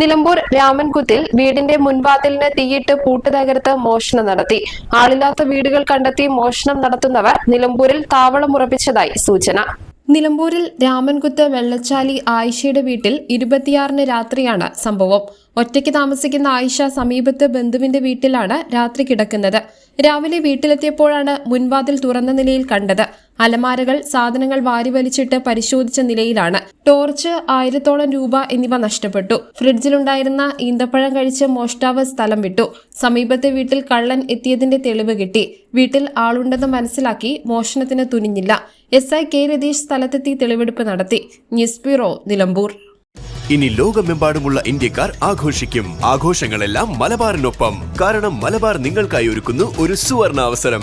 Nilambur രാമൻകുത്തിൽ വീടിന്റെ മുൻവാതിലിന് തീയിട്ട് പൂട്ട് തകർത്ത് മോഷണം നടത്തി. ആളില്ലാത്ത വീടുകൾ കണ്ടെത്തി മോഷണം നടത്തുന്നവർ നിലമ്പൂരിൽ താവളം ഉറപ്പിച്ചതായി സൂചന. നിലമ്പൂരിൽ രാമൻകുത്ത് വെള്ളച്ചാലി ആയിഷയുടെ വീട്ടിൽ ഇരുപത്തിയാറിന് രാത്രിയാണ് സംഭവം. ഒറ്റയ്ക്ക് താമസിക്കുന്ന ആയിഷ സമീപത്ത് ബന്ധുവിന്റെ വീട്ടിലാണ് രാത്രി കിടക്കുന്നത്. രാവിലെ വീട്ടിലെത്തിയപ്പോഴാണ് മുൻവാതിൽ തുറന്ന നിലയിൽ കണ്ടത്. അലമാരകൾ സാധനങ്ങൾ വാരിവലിച്ചിട്ട് പരിശോധിച്ച നിലയിലാണ്. ടോർച്ച് ആയിരത്തോളം രൂപ എന്നിവ നഷ്ടപ്പെട്ടു. ഫ്രിഡ്ജിലുണ്ടായിരുന്ന ഈന്തപ്പഴം കഴിച്ച് മോഷ്ടാവ് സ്ഥലം വിട്ടു. സമീപത്തെ വീട്ടിൽ കള്ളൻ എത്തിയതിന്റെ തെളിവ് കിട്ടി. വീട്ടിൽ ആളുണ്ടെന്ന് മനസ്സിലാക്കി മോഷണത്തിന് തുനിഞ്ഞില്ല. എസ് ഐ കെ രതീഷ് സ്ഥലത്തെത്തി തെളിവെടുപ്പ് നടത്തി. News bureau Nilambur. ഇനി ലോകമെമ്പാടുമുള്ള ഇന്ത്യക്കാർ ആഘോഷിക്കും. ആഘോഷങ്ങളെല്ലാം മലബാറിനൊപ്പം. കാരണം മലബാർ നിങ്ങൾക്കായി ഒരുക്കുന്നു ഒരു സുവർണ അവസരം